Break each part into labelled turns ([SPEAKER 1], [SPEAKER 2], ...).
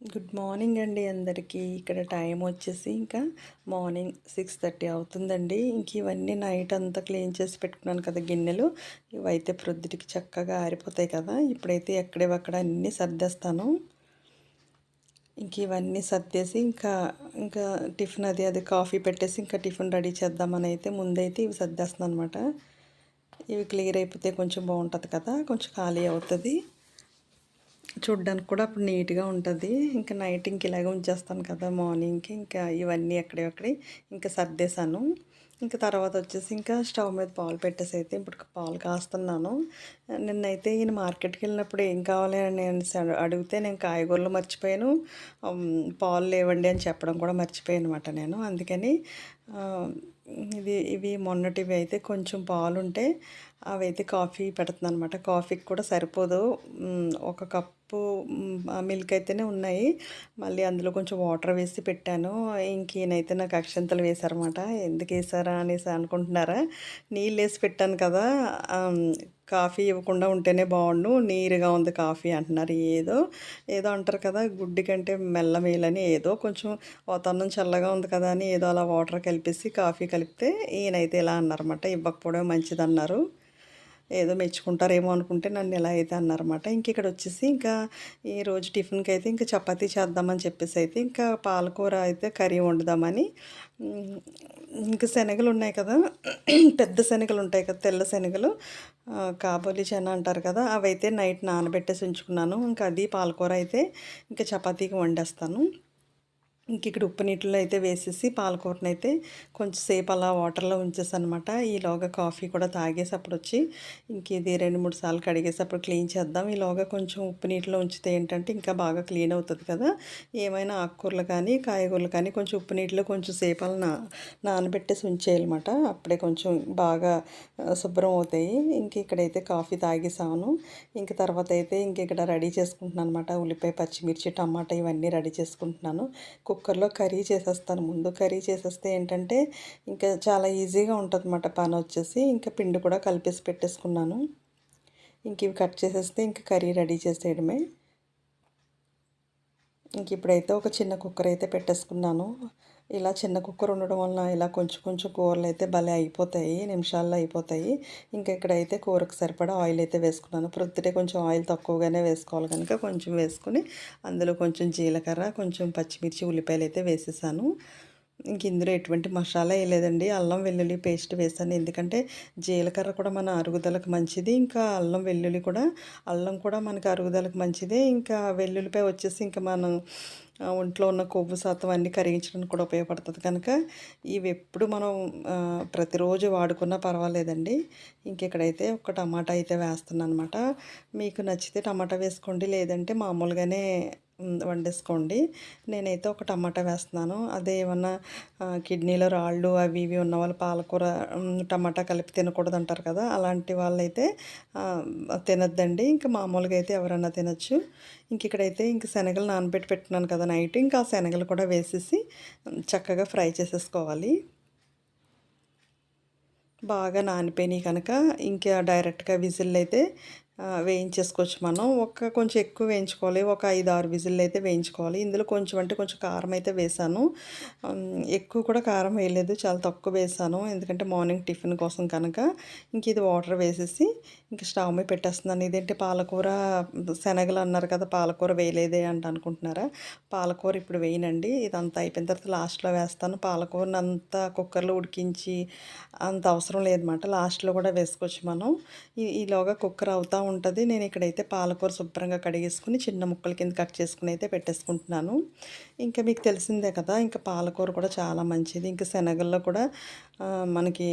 [SPEAKER 1] Good morning అండి అందరికీ. ఇక్కడ టైం వచ్చేసి ఇంకా మార్నింగ్ సిక్స్ థర్టీ అవుతుందండి. ఇంక ఇవన్నీ నైట్ అంతా క్లీన్ చేసి పెట్టుకున్నాను కదా గిన్నెలు. ఇవైతే ప్రొద్దుటికి చక్కగా ఆరిపోతాయి కదా. ఇప్పుడైతే ఎక్కడేవక్కడ అన్నీ సర్దేస్తాను. ఇంక ఇవన్నీ సర్దేసి ఇంకా ఇంకా టిఫిన్ అది అది కాఫీ పెట్టేసి ఇంకా టిఫిన్ రెడీ చేద్దామని అయితే ముందైతే ఇవి సర్దేస్తాను అనమాట ఇవి క్లియర్ అయిపోతే కొంచెం బాగుంటుంది కదా. కొంచెం ఖాళీ అవుతుంది. చూడ్డానికి కూడా అప్పుడు నీట్గా ఉంటుంది. ఇంకా నైట్ ఇంక ఇలాగే ఉంచేస్తాను కదా మార్నింగ్కి. ఇంకా ఇవన్నీ ఎక్కడెక్కడి ఇంకా సర్దేశాను. ఇంకా తర్వాత వచ్చేసి ఇంకా స్టవ్ మీద పాలు పెట్టేసి అయితే ఇప్పుడు పాలు కాస్తున్నాను. నిన్నైతే ఈయన మార్కెట్కి వెళ్ళినప్పుడు ఏం కావాలి అని నేను అడిగితే నేను కాయగూరలు మర్చిపోయాను. పాలు లేవండి అని చెప్పడం కూడా మర్చిపోయాను అనమాట నేను. అందుకని ఇది ఇవి మొన్నటివి అయితే కొంచెం పాలు ఉంటే అవైతే కాఫీ పెడుతుంది అనమాట కాఫీకి కూడా సరిపోదు. ఒక కప్పు మిల్క్ అయితేనే ఉన్నాయి. మళ్ళీ అందులో కొంచెం వాటర్ వేసి పెట్టాను. ఇంకేనైతే నాకు అక్షంతలు వేశారన్నమాట. ఎందుకు వేసారా అనేసి అనుకుంటున్నారా? నీళ్ళు వేసి పెట్టాను కదా. కాఫీ ఇవ్వకుండా ఉంటేనే బాగుండు. నీరుగా ఉంది కాఫీ అంటున్నారు. ఏదో ఏదో అంటారు కదా గుడ్డి కంటే మెల్లమేలని ఏదో కొంచెం వాతావరణం చల్లగా ఉంది కదా అని ఏదో అలా వాటర్ కలిపేసి కాఫీ కలిపితే ఈయనైతే ఇలా అన్నారన్నమాట. ఇవ్వకపోవడం మంచిది అన్నారు ఏదో మెచ్చుకుంటారేమో అనుకుంటే నన్ను ఎలా అయితే అన్నారన్నమాట. ఇంక ఇక్కడ వచ్చేసి ఇంకా ఈరోజు టిఫిన్కి అయితే ఇంకా చపాతీ చేద్దామని చెప్పేసి అయితే ఇంకా పాలకూర అయితే కర్రీ వండుదామని ఇంకా శనగలు ఉన్నాయి కదా పెద్ద శనగలు ఉంటాయి కదా తెల్ల శనగలు కాబోలి చెన అంటారు కదా అవి అయితే నైట్ నానబెట్టేసి ఉంచుకున్నాను. ఇంకా అది పాలకూర అయితే ఇంకా చపాతీకి వండేస్తాను. ఇంక ఇక్కడ ఉప్పు నీటిలో అయితే వేసేసి పాలకూరని అయితే కొంచెం సేపు అలా వాటర్లో ఉంచేసనమాట ఈలోగా కాఫీ కూడా తాగేసప్పుడు వచ్చి ఇంక ఇది రెండు మూడు సార్లు కడిగేసప్పుడు క్లీన్ చేద్దాం. ఈలోగా కొంచెం ఉప్పు నీటిలో ఉంచితే ఏంటంటే ఇంకా బాగా క్లీన్ అవుతుంది కదా. ఏమైనా ఆకుకూరలు కానీ కాయగూరలు కానీ కొంచెం ఉప్పు నీటిలో కొంచెం సేపు అలా నా నానబెట్టేసి ఉంచేయాలన్నమాట. అప్పుడే కొంచెం బాగా శుభ్రం అవుతాయి. ఇంక ఇక్కడైతే కాఫీ తాగేసాను. ఇంక తర్వాత అయితే ఇంక ఇక్కడ రెడీ చేసుకుంటున్నాను అనమాట ఉల్లిపాయ పచ్చిమిర్చి టమాటా ఇవన్నీ రెడీ చేసుకుంటున్నాను. కుక్కర్లో కర్రీ చేసేస్తాను. ముందు కర్రీ చేసేస్తే ఏంటంటే ఇంకా చాలా ఈజీగా ఉంటుంది అన్నమాట పని వచ్చేసి. ఇంకా పిండి కూడా కలిపేసి పెట్టేసుకున్నాను. ఇంక ఇవి కట్ చేసేస్తే ఇంకా కర్రీ రెడీ చేసేయడమే. ఇంక ఇప్పుడైతే ఒక చిన్న కుక్కర్ అయితే పెట్టేసుకున్నాను. ఇలా చిన్న కుక్కర్ ఉండడం వలన ఇలా కొంచెం కొంచెం కూరలు అయితే భలే అయిపోతాయి నిమిషాల్లో అయిపోతాయి. ఇంకా ఇక్కడైతే కూరకు సరిపడా ఆయిల్ అయితే వేసుకున్నాను. ప్రొద్దుటే కొంచెం ఆయిల్ తక్కువగానే వేసుకోవాలి కనుక కొంచెం వేసుకుని అందులో కొంచెం జీలకర్ర కొంచెం పచ్చిమిర్చి ఉల్లిపాయలు అయితే వేసేసాను. ఇంక ఇందులో ఎటువంటి మసాలా వేయలేదండి. అల్లం వెల్లుల్లి పేస్ట్ వేసాను. ఎందుకంటే జీలకర్ర కూడా మన అరుగుదలకు మంచిది. ఇంకా అల్లం వెల్లుల్లి కూడా అల్లం కూడా మనకి అరుగుదలకు మంచిదే. ఇంకా వెల్లుల్లిపై వచ్చేసి ఇంకా మనం ఒంట్లో ఉన్న కొవ్వు శాతం అన్నీ కరిగించడానికి కూడా ఉపయోగపడుతుంది కనుక ఇవి ఎప్పుడు మనం ప్రతిరోజు వాడుకున్నా పర్వాలేదండి. ఇంకెక్కడైతే ఒక టమాటా అయితే వేస్తున్నాను అనమాట మీకు నచ్చితే టమాటా వేసుకోండి. లేదంటే మామూలుగానే వండేసుకోండి. నేనైతే ఒక టమాటా వేస్తున్నాను. అదే ఏమన్నా కిడ్నీలో రాళ్ళు అవి ఇవి ఉన్న వాళ్ళు పాలకూర టమాటా కలిపి తినకూడదు అంటారు కదా అలాంటి వాళ్ళైతే తినద్దండి. ఇంకా మామూలుగా అయితే ఎవరన్నా తినచ్చు. ఇంక ఇక్కడైతే ఇంక శనగలు నానబెట్టి పెట్టినాను కదా నైట్. ఇంకా ఆ శనగలు కూడా వేసేసి చక్కగా ఫ్రై చేసేసుకోవాలి. బాగా నానిపోయినాయి కనుక ఇంకా డైరెక్ట్గా విజిల్ అయితే వేయించేసుకోవచ్చు మనం. ఒక కొంచెం ఎక్కువ వేయించుకోవాలి. ఒక ఐదు ఆరు విజిల్లు అయితే వేయించుకోవాలి. ఇందులో కొంచెం అంటే కొంచెం కారం అయితే వేసాను. ఎక్కువ కూడా కారం వేయలేదు. చాలా తక్కువ వేసాను. ఎందుకంటే మార్నింగ్ టిఫిన్ కోసం కనుక. ఇంక ఇది వాటర్ వేసేసి ఇంక స్టవ్ మీద పెట్టేస్తున్నాను. ఇదేంటి పాలకూర? శనగలు అన్నారు కదా పాలకూర వేయలేదే అంట అనుకుంటున్నారా? పాలకూర ఇప్పుడు వేయనండి. ఇదంతా అయిపోయిన తర్వాత లాస్ట్లో వేస్తాను. పాలకూరని అంతా కుక్కర్లో ఉడికించి అంత అవసరం లేదన్నమాట. లాస్ట్లో కూడా వేసుకోవచ్చు మనం. ఈలోగా కుక్కర్ అవుతా ఉంటుంది. నేను ఇక్కడైతే పాలకూర శుభ్రంగా కడిగేసుకుని చిన్న ముక్కల కింద కట్ చేసుకుని అయితే పెట్టేసుకుంటున్నాను. ఇంకా మీకు తెలిసిందే కదా ఇంకా పాలకూర కూడా చాలా మంచిది. ఇంకా శనగల్లో కూడా మనకి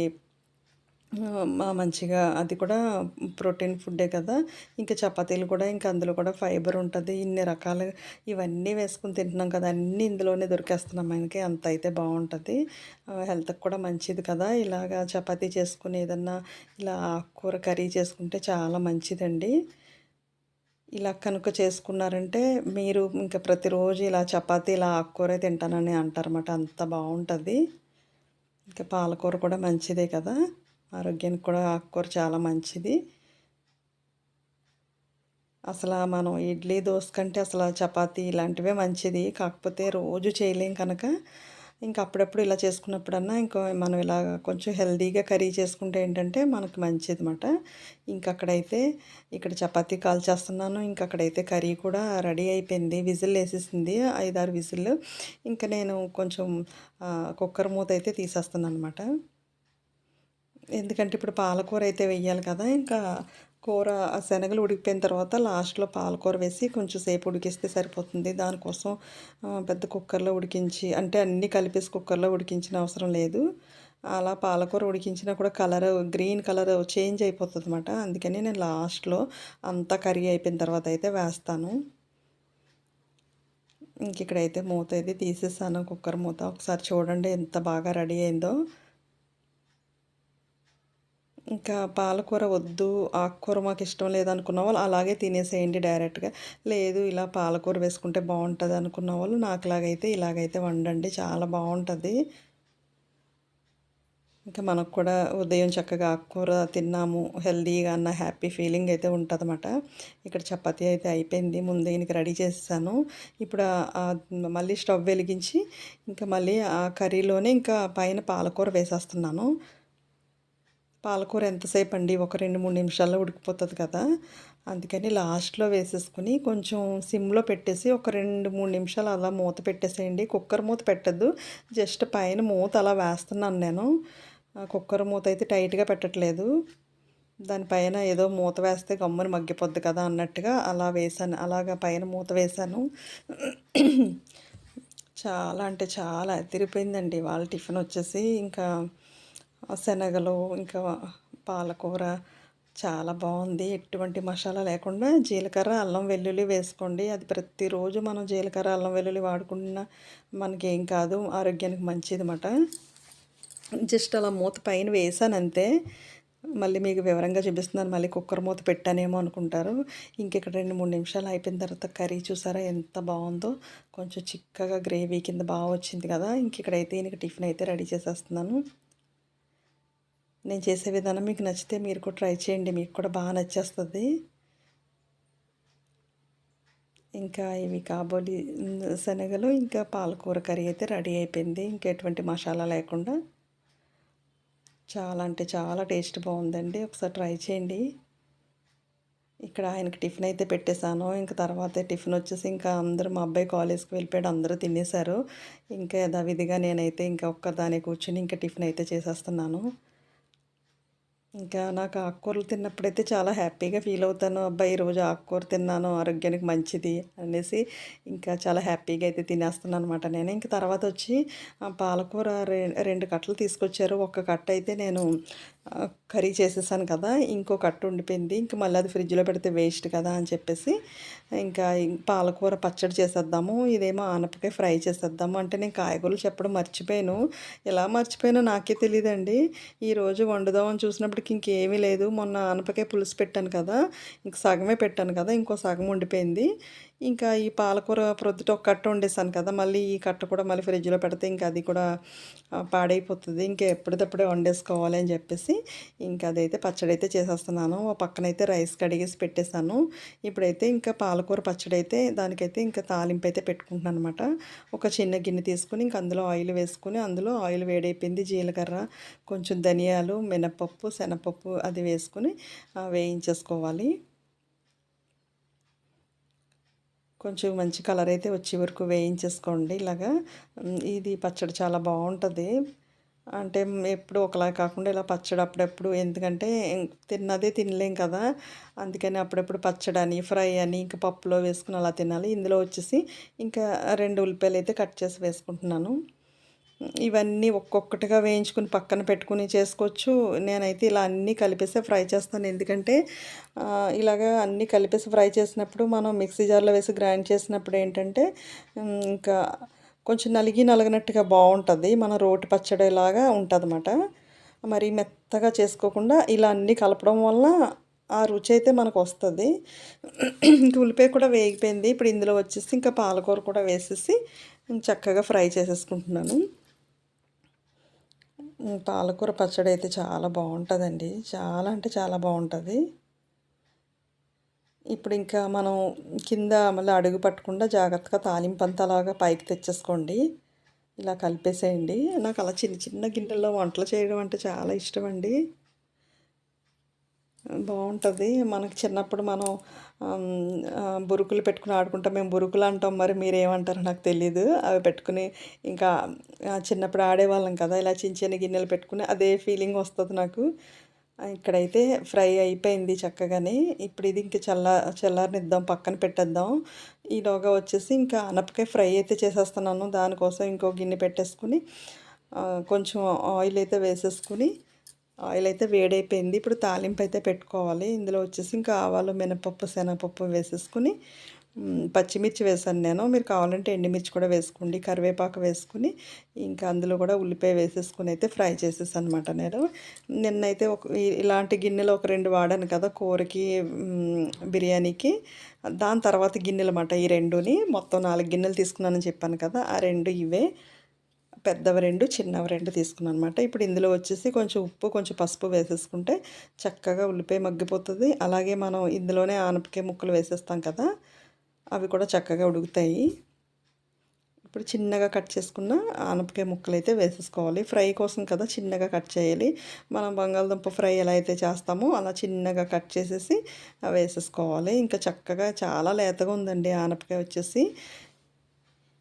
[SPEAKER 1] మంచిగా అది కూడా ప్రోటీన్ ఫుడ్డే కదా. ఇంకా చపాతీలు కూడా ఇంకా అందులో కూడా ఫైబర్ ఉంటుంది. ఇన్ని రకాలు ఇవన్నీ వేసుకుని తింటున్నాం కదా. అన్నీ ఇందులోనే దొరికేస్తున్నాం మనకి అంత అయితే బాగుంటుంది. హెల్త్కి కూడా మంచిది కదా. ఇలాగా చపాతీ చేసుకుని ఏదన్నా ఇలా ఆకుకూర కర్రీ చేసుకుంటే చాలా మంచిదండి. ఇలా కనుక చేసుకున్నారంటే మీరు ఇంకా ప్రతిరోజు ఇలా చపాతీ ఇలా ఆకుకూర తింటానని అంటారన్నమాట. అంత బాగుంటుంది. ఇంకా పాలకూర కూడా మంచిదే కదా. ఆరోగ్యానికి కూడా ఆకుకూర చాలా మంచిది. అసలు మనం ఇడ్లీ దోశ కంటే అసలు చపాతీ ఇలాంటివే మంచిది. కాకపోతే రోజు చేయలేం కనుక ఇంకా అప్పుడప్పుడు ఇలా చేసుకున్నప్పుడన్నా ఇంకా మనం ఇలా కొంచెం హెల్దీగా కర్రీ చేసుకుంటే ఏంటంటే మనకు మంచిది అనమాట ఇంకా అక్కడైతే ఇక్కడ చపాతీ కాల్చేస్తున్నాను ఇంకా అక్కడైతే కర్రీ కూడా రెడీ అయిపోయింది. విజిల్ వేసేసింది. ఐదారు విజిల్ ఇంకా నేను కొంచెం కుక్కర్ మూత అయితే తీసేస్తున్నాను అనమాట ఎందుకంటే ఇప్పుడు పాలకూర అయితే వేయాలి కదా ఇంకా కూర శనగలు ఉడికిపోయిన తర్వాత లాస్ట్లో పాలకూర వేసి కొంచెం సేపు ఉడికిస్తే సరిపోతుంది. దానికోసం పెద్ద కుక్కర్లో ఉడికించి అంటే అన్నీ కలిపేసి కుక్కర్లో ఉడికించిన అవసరం లేదు. అలా పాలకూర ఉడికించినా కూడా కలర్ గ్రీన్ కలర్ చేంజ్ అయిపోతుంది అనమాట అందుకని నేను లాస్ట్లో అంతా కర్రీ అయిపోయిన తర్వాత అయితే వేస్తాను. ఇంక ఇక్కడైతే మూత అయితే తీసేసాను. కుక్కర్ మూత ఒకసారి చూడండి ఎంత బాగా రెడీ అయిందో. ఇంకా పాలకూర వద్దు ఆకుకూర మాకు ఇష్టం లేదనుకున్న వాళ్ళు అలాగే తినేసేయండి డైరెక్ట్గా. లేదు ఇలా పాలకూర వేసుకుంటే బాగుంటుంది అనుకున్న వాళ్ళు నాకులాగైతే ఇలాగైతే వండండి చాలా బాగుంటుంది. ఇంకా మనకు కూడా ఉదయం చక్కగా ఆకుకూర తిన్నాము హెల్దీగా అన్న హ్యాపీ ఫీలింగ్ అయితే ఉంటుందన్నమాట. ఇక్కడ చపాతీ అయితే అయిపోయింది ముందు దీనికి రెడీ చేస్తాను ఇప్పుడు మళ్ళీ స్టవ్ వెలిగించి ఇంకా మళ్ళీ ఆ కర్రీలోనే ఇంకా పైన పాలకూర వేసేస్తున్నాను. పాలకూర ఎంతసేపు అండి ఒక రెండు మూడు నిమిషాల్లో ఉడికిపోతుంది కదా. అందుకని లాస్ట్లో వేసేసుకుని కొంచెం సిమ్లో పెట్టేసి ఒక రెండు మూడు నిమిషాలు అలా మూత పెట్టేసేయండి. కుక్కర్ మూత పెట్టద్దు. జస్ట్ పైన మూత అలా వేస్తున్నాను నేను. కుక్కర్ మూత అయితే టైట్గా పెట్టట్లేదు. దానిపైన ఏదో మూత వేస్తే గమ్ముని మగ్గిపోద్ది కదా అన్నట్టుగా అలా వేసాను అలాగా పైన మూత వేశాను. చాలా అంటే చాలా అదిరిపోయిందండి. వాళ్ళ టిఫిన్ వచ్చేసి ఇంకా శనగలు ఇంకా పాలకూర చాలా బాగుంది. ఎటువంటి మసాలా లేకుండా జీలకర్ర అల్లం వెల్లుల్లి వేసుకోండి. అది ప్రతిరోజు మనం జీలకర్ర అల్లం వెల్లుల్లి వాడుకున్న మనకేం కాదు ఆరోగ్యానికి మంచిది అన్నమాట జస్ట్ అలా మూత పైన వేసాను అంతే. మళ్ళీ మీకు వివరంగా చూపిస్తున్నాను. మళ్ళీ కుక్కర్ మూత పెట్టానేమో అనుకుంటారు. ఇంకెక్కడ రెండు మూడు నిమిషాలు అయిపోయిన తర్వాత కర్రీ చూసారా ఎంత బాగుందో. కొంచెం చిక్కగా గ్రేవీ కింద బాగా వచ్చింది కదా. ఇంక ఇక్కడైతే ఈయనకి టిఫిన్ అయితే రెడీ చేసేస్తున్నాను. నేను చేసే విధానం మీకు నచ్చితే మీరు కూడా ట్రై చేయండి. మీకు కూడా బాగా నచ్చేస్తుంది. ఇంకా ఇవి కాబోలి శనగలు ఇంకా పాలకూర కర్రీ అయితే రెడీ అయిపోయింది. ఇంకా ఎటువంటి మసాలా లేకుండా. చాలా అంటే చాలా టేస్ట్ బాగుందండి. ఒకసారి ట్రై చేయండి. ఇక్కడ ఆయనకి టిఫిన్ అయితే పెట్టేశాను. ఇంకా తర్వాత టిఫిన్ వచ్చేసి ఇంకా అందరూ మా అబ్బాయి కాలేజ్కి వెళ్ళిపోయాడు. అందరూ తినేశారు. ఇంకా యథావిధిగా నేనైతే ఇంకా ఒక్కదానే కూర్చొని ఇంకా టిఫిన్ అయితే చేసేస్తున్నాను. ఇంకా నాకు ఆకుకూరలు తిన్నప్పుడైతే చాలా హ్యాపీగా ఫీల్ అవుతాను. అబ్బాయి ఈరోజు ఆకుకూర తిన్నాను ఆరోగ్యానికి మంచిది అనేసి ఇంకా చాలా హ్యాపీగా అయితే తినేస్తున్నాను అనమాట నేను. ఇంకా తర్వాత వచ్చి పాలకూర రెండు కట్టలు తీసుకొచ్చారు. ఒక కట్ట అయితే నేను కర్రీ చేసేసాను కదా ఇంకో కట్ట ఉండిపోయింది. ఇంక మళ్ళీ అది ఫ్రిడ్జ్లో పెడితే వేస్ట్ కదా అని చెప్పేసి ఇంకా పాలకూర పచ్చడి చేసేద్దాము ఇదేమో ఆనపకాయ ఫ్రై చేసేద్దాము అంటే నేను కాయగూరలు చెప్పడం మర్చిపోయాను. ఎలా మర్చిపోయానో నాకే తెలియదండి ఈరోజు వండుదామని చూసినప్పటికి ఇంకేమీ లేదు. మొన్న ఆనపకాయ పులుసు పెట్టాను కదా ఇంక సగమే పెట్టాను కదా ఇంకో సగం ఉండిపోయింది. ఇంకా ఈ పాలకూర ప్రొద్దుట ఒక కట్ట వండేసాను కదా మళ్ళీ ఈ కట్ట కూడా మళ్ళీ ఫ్రిడ్జ్లో పెడితే ఇంకా అది కూడా పాడైపోతుంది. ఇంకా ఎప్పటికప్పుడే వండేసుకోవాలి అని చెప్పేసి ఇంకా అదైతే పచ్చడి అయితే చేసేస్తున్నాను. ఓ పక్కనైతే రైస్ కడిగేసి పెట్టేశాను. ఇప్పుడైతే ఇంకా పాలకూర పచ్చడి అయితే దానికైతే ఇంకా తాలింపు అయితే పెట్టుకుంటున్నాను అనమాట ఒక చిన్న గిన్నె తీసుకుని ఇంకా అందులో ఆయిల్ వేసుకుని అందులో ఆయిల్ వేడైపోయింది జీలకర్ర కొంచెం ధనియాలు మినపప్పు శనగపప్పు అది వేసుకుని వేయించేసుకోవాలి. కొంచెం మంచి కలర్ అయితే వచ్చే వరకు వేయించేసుకోండి ఇలాగా. ఇది పచ్చడి చాలా బాగుంటుంది. అంటే ఎప్పుడు ఒకలా కాకుండా ఇలా పచ్చడి అప్పుడప్పుడు ఎందుకంటే తిన్నదే తినలేం కదా. అందుకని అప్పుడప్పుడు పచ్చడి అని ఫ్రై అని ఇంకా పప్పులో వేసుకుని అలా తినాలి. ఇందులో వచ్చేసి ఇంకా రెండు ఉల్లిపాయలు అయితే కట్ చేసి వేసుకుంటున్నాను. ఇవన్నీ ఒక్కొక్కటిగా వేయించుకుని పక్కన పెట్టుకుని చేసుకోవచ్చు. నేనైతే ఇలా అన్నీ కలిపేసి ఫ్రై చేస్తాను. ఎందుకంటే ఇలాగా అన్నీ కలిపేసి ఫ్రై చేసినప్పుడు మనం మిక్సీ జార్లో వేసి గ్రైండ్ చేసినప్పుడు ఏంటంటే ఇంకా కొంచెం నలిగి నలగనట్టుగా బాగుంటుంది. మన రోటి పచ్చడిలాగా ఉంటుంది అన్నమాట మరి మెత్తగా చేసుకోకుండా ఇలా అన్నీ కలపడం వల్ల ఆ రుచి అయితే మనకు వస్తుంది. ఇంక ఉల్లిపాయ కూడా వేగిపోయింది. ఇప్పుడు ఇందులో వచ్చేసి ఇంకా పాలకూర కూడా వేసేసి చక్కగా ఫ్రై చేసేసుకుంటున్నాను. పాలకూర పచ్చడి అయితే చాలా బాగుంటుందండి. చాలా అంటే చాలా బాగుంటుంది. ఇప్పుడు ఇంకా మనం కింద మళ్ళీ అడుగు పట్టకుండా జాగ్రత్తగా తాలింపు అంతా అలాగా పైకి తెచ్చేసుకోండి. ఇలా కలిపేసేయండి. నాకు అలా చిన్న చిన్న గిన్నెల్లో వంటలు చేయడం అంటే చాలా ఇష్టం అండి బాగుంటుంది. మనకు చిన్నప్పుడు మనం బురుకులు పెట్టుకుని ఆడుకుంటాం. మేము బురుకులు అంటాం. మరి మీరు ఏమంటారో నాకు తెలియదు అవి పెట్టుకుని ఇంకా చిన్నప్పుడు ఆడేవాళ్ళం కదా ఇలా చిన్న చిన్న గిన్నెలు పెట్టుకుని అదే ఫీలింగ్ వస్తుంది నాకు. ఇక్కడైతే ఫ్రై అయిపోయింది చక్కగానే. ఇప్పుడు ఇది ఇంకా చల్ల చల్లారనిద్దాం పక్కన పెట్టేద్దాం. ఈలోగా వచ్చేసి ఇంకా అనపకాయ ఫ్రై అయితే చేసేస్తున్నాను. దానికోసం ఇంకో గిన్నె పెట్టేసుకుని కొంచెం ఆయిల్ అయితే వేసేసుకుని ఆయిల్ అయితే వేడైపోయింది. ఇప్పుడు తాలింపు అయితే పెట్టుకోవాలి. ఇందులో వచ్చేసి ఇంకా ఆవాలు మినపప్పు శనగపప్పు వేసేసుకుని పచ్చిమిర్చి వేసాను నేను. మీరు కావాలంటే ఎండుమిర్చి కూడా వేసుకోండి. కరివేపాకు వేసుకుని ఇంకా అందులో కూడా ఉల్లిపాయ వేసేసుకుని అయితే ఫ్రై చేసేసాను అనమాట నేను. నిన్నైతే ఒక ఇలాంటి గిన్నెలు ఒక రెండు వాడాను కదా కూరకి బిర్యానీకి. దాని తర్వాత గిన్నెలు అన్నమాట ఈ రెండుని. మొత్తం నాలుగు గిన్నెలు తీసుకున్నానని చెప్పాను కదా ఆ రెండు ఇవే. పెద్దవి రెండు చిన్నవి రెండు తీసుకున్నాను అనమాట ఇప్పుడు ఇందులో వచ్చేసి కొంచెం ఉప్పు కొంచెం పసుపు వేసేసుకుంటే చక్కగా ఉల్లిపాయ మగ్గిపోతుంది. అలాగే మనం ఇందులోనే ఆనపకాయ ముక్కలు వేసేస్తాం కదా అవి కూడా చక్కగా ఉడుకుతాయి. ఇప్పుడు చిన్నగా కట్ చేసుకున్న ఆనపకాయ ముక్కలు అయితే వేసేసుకోవాలి. ఫ్రై కోసం కదా చిన్నగా కట్ చేయాలి. మనం బంగాళదుంప ఫ్రై ఎలా అయితే చేస్తామో అలా చిన్నగా కట్ చేసేసి వేసేసుకోవాలి. ఇంకా చక్కగా చాలా లేతగా ఉందండి ఆనపకాయ వచ్చేసి.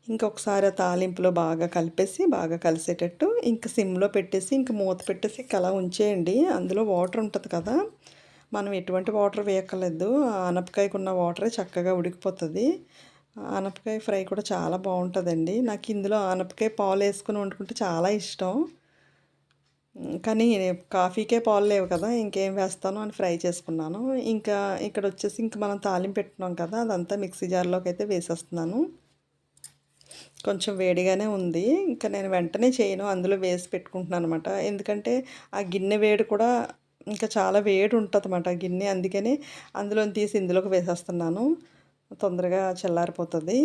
[SPEAKER 1] ఇంకొకసారి ఆ తాలింపులో బాగా కలిపేసి బాగా కలిసేటట్టు ఇంకా సిమ్లో పెట్టేసి ఇంక మూత పెట్టేసి ఇంక అలా ఉంచేయండి. అందులో వాటర్ ఉంటుంది కదా మనం ఎటువంటి వాటర్ వేయక్కర్లేదు. అనపకాయకు ఉన్న వాటరే చక్కగా ఉడికిపోతుంది. ఆనపకాయ ఫ్రై కూడా చాలా బాగుంటుందండి. నాకు ఇందులో ఆనపకాయ పాలు వేసుకుని వండుకుంటే చాలా ఇష్టం. కానీ కాఫీకే పాలు లేవు కదా ఇంకేం వేస్తాను అని ఫ్రై చేసుకున్నాను. ఇంకా ఇక్కడ వచ్చేసి ఇంక మనం తాలింపు పెట్టుకున్నాం కదా అదంతా మిక్సీ జార్లోకి అయితే వేసేస్తున్నాను. కొంచెం వేడిగానే ఉంది. ఇంకా నేను వెంటనే చేయను. అందులో వేసి పెట్టుకుంటున్నాను అనమాట ఎందుకంటే ఆ గిన్నె వేడి కూడా ఇంకా చాలా వేడి ఉంటుంది అన్నమాట ఆ గిన్నె. అందుకని అందులో తీసి ఇందులోకి వేసేస్తున్నాను. తొందరగా చల్లారిపోతుంది.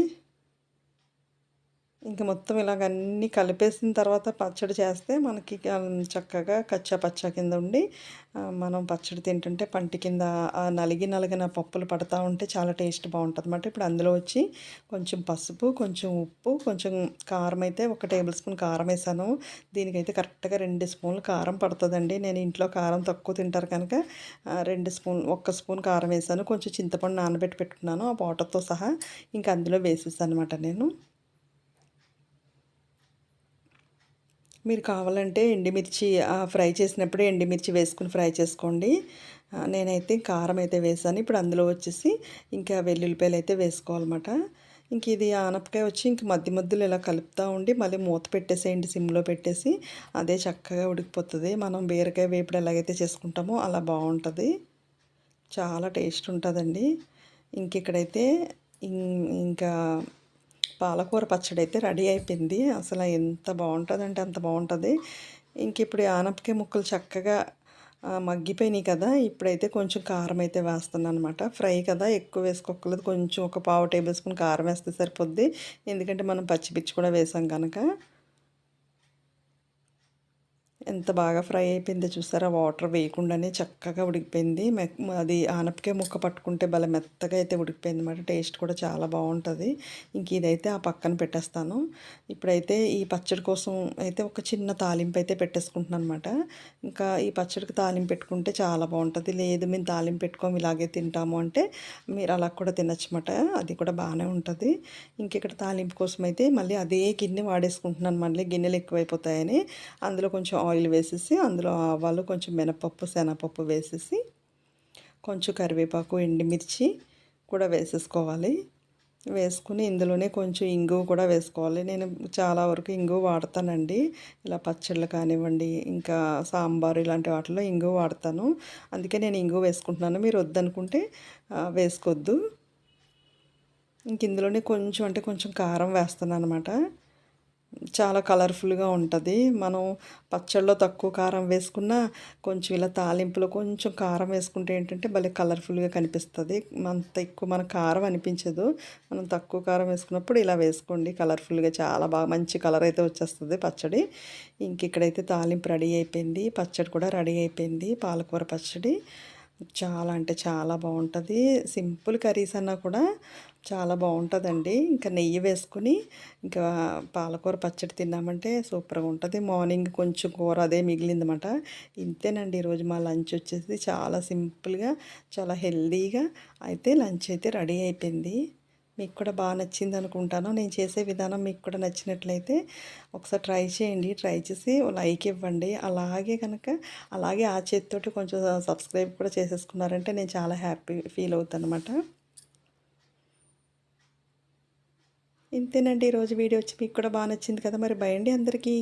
[SPEAKER 1] ఇంకా మొత్తం ఇలాగ అన్నీ కలిపేసిన తర్వాత పచ్చడి చేస్తే మనకి చక్కగా కచ్చా పచ్చా కింద ఉండి మనం పచ్చడి తింటుంటే పంటి కింద నలిగి నలిగిన పప్పులు పడతా ఉంటే చాలా టేస్ట్ బాగుంటుంది అన్నమాట. ఇప్పుడు అందులో వచ్చి కొంచెం పసుపు కొంచెం ఉప్పు కొంచెం కారం అయితే ఒక టేబుల్ స్పూన్ కారం వేసాను. దీనికైతే కరెక్ట్గా రెండు స్పూన్లు కారం పడుతుందండి. నేను ఇంట్లో కారం తక్కువ తింటారు కనుక రెండు స్పూన్ ఒక్క స్పూన్ కారం వేసాను. కొంచెం చింతపండు నానబెట్టి పెట్టుకున్నాను ఆ వాటర్తో సహా ఇంకా అందులో వేసేసాను అనమాట నేను. మీరు కావాలంటే ఎండిమిర్చి ఆ, ఫ్రై చేసినప్పుడే ఎండిమిర్చి వేసుకుని ఫ్రై చేసుకోండి. నేనైతే కారం అయితే వేసాను. ఇప్పుడు అందులో వచ్చేసి ఇంకా వెల్లుల్లిపాయలు అయితే వేసుకోవాలన్నమాట. ఇంక ఇది ఆనపకాయ వచ్చి ఇంక మధ్య మధ్యలో ఇలా కలుపుతూ ఉండి మళ్ళీ మూత పెట్టేసేయండి సిమ్లో పెట్టేసి. అదే చక్కగా ఉడికిపోతుంది. మనం బీరకాయ వేపుడు ఎలాగైతే చేసుకుంటామో అలా బాగుంటుంది. చాలా టేస్ట్ ఉంటుందండి. ఇంక ఇక్కడైతే ఇంకా పాలకూర పచ్చడి అయితే రెడీ అయిపోయింది. అసలు ఎంత బాగుంటుందంటే అంత బాగుంటుంది. ఇంక ఇప్పుడు ఆనపకాయ ముక్కలు చక్కగా మగ్గిపోయినాయి కదా ఇప్పుడైతే కొంచెం కారం అయితే వేస్తున్నాను అనమాట ఫ్రై కదా ఎక్కువ వేసుకోకలేదు కొంచెం ఒక పావు టేబుల్ స్పూన్ కారం వేస్తే సరిపోద్ది. ఎందుకంటే మనం పచ్చిపిచ్చి కూడా వేసాం కనుక ఎంత బాగా ఫ్రై అయిపోయిందో చూసారా? వాటర్ వేయకుండానే చక్కగా ఉడికిపోయింది. మె- అది ఆనపకాయ ముక్క పట్టుకుంటే భలే మెత్తగా అయితే ఉడికిపోయింది అనమాట టేస్ట్ కూడా చాలా బాగుంటుంది. ఇంక ఇదైతే ఆ పక్కన పెట్టేస్తాను. ఇప్పుడైతే ఈ పచ్చడి కోసం అయితే ఒక చిన్న తాలింపు అయితే పెట్టేసుకుంటున్నాను అనమాట ఇంకా ఈ పచ్చడికి తాలింపు పెట్టుకుంటే చాలా బాగుంటుంది. లేదు మేము తాలింపు పెట్టుకోము ఇలాగే తింటాము అంటే మీరు అలా కూడా తినచ్చు అనమాట అది కూడా బాగానే ఉంటుంది. ఇంక ఇక్కడ తాలింపు కోసం అయితే మళ్ళీ అదే గిన్నె వాడేసుకుంటున్నాను మళ్ళీ. గిన్నెలు ఎక్కువైపోతాయని అందులో కొంచెం ఆయిల్ వేసేసి అందులో ఆవాలు కొంచెం మినపప్పు శనగపప్పు వేసేసి కొంచెం కరివేపాకు ఎండుమిర్చి కూడా వేసేసుకోవాలి. వేసుకుని ఇందులోనే కొంచెం ఇంగువ కూడా వేసుకోవాలి. నేను చాలా వరకు ఇంగువ వాడతానండి. ఇలా పచ్చళ్ళు కానివ్వండి ఇంకా సాంబారు ఇలాంటి వాటిలో ఇంగువ వాడతాను. అందుకే నేను ఇంగువ వేసుకుంటున్నాను. మీరు వద్దనుకుంటే వేసుకోవద్దు. ఇంక ఇందులోనే కొంచెం అంటే కొంచెం కారం వేస్తాను అనమాట చాలా కలర్ఫుల్గా ఉంటుంది. మనం పచ్చళ్ళలో తక్కువ కారం వేసుకున్నా కొంచెం ఇలా తాలింపులో కొంచెం కారం వేసుకుంటే ఏంటంటే భలే కలర్ఫుల్గా కనిపిస్తుంది. అంత ఎక్కువ మన కారం అనిపించదు. మనం తక్కువ కారం వేసుకున్నప్పుడు ఇలా వేసుకోండి. కలర్ఫుల్గా చాలా బాగా మంచి కలర్ అయితే వచ్చేస్తుంది పచ్చడి. ఇంక ఇక్కడైతే తాలింపు రెడీ అయిపోయింది. పచ్చడి కూడా రెడీ అయిపోయింది. పాలకూర పచ్చడి. చాలా అంటే చాలా బాగుంటుంది. సింపుల్ కర్రీస్ అన్నా కూడా చాలా బాగుంటుందండి. ఇంకా నెయ్యి వేసుకుని ఇంకా పాలకూర పచ్చడి తిన్నామంటే సూపర్గా ఉంటుంది. మార్నింగ్ కొంచెం కూర అదే మిగిలిందన్నమాట. ఇంతేనండి ఈరోజు మా లంచ్ వచ్చేసి చాలా సింపుల్గా చాలా హెల్దీగా అయితే లంచ్ అయితే రెడీ అయిపోయింది. మీకు కూడా బాగా నచ్చింది అనుకుంటాను. నేను చేసే విధానం మీకు కూడా నచ్చినట్లయితే ఒకసారి ట్రై చేయండి. ట్రై చేసి లైక్ ఇవ్వండి. అలాగే కనుక అలాగే ఆ చేతితోటి కొంచెం సబ్స్క్రైబ్ కూడా చేసేసుకున్నారంటే నేను చాలా హ్యాపీ ఫీల్ అవుతాను అనమాట ఇంతేనండి. ఈరోజు వీడియో వచ్చి మీకు కూడా బాగా నచ్చింది కదా మరి. భయండి అందరికీ.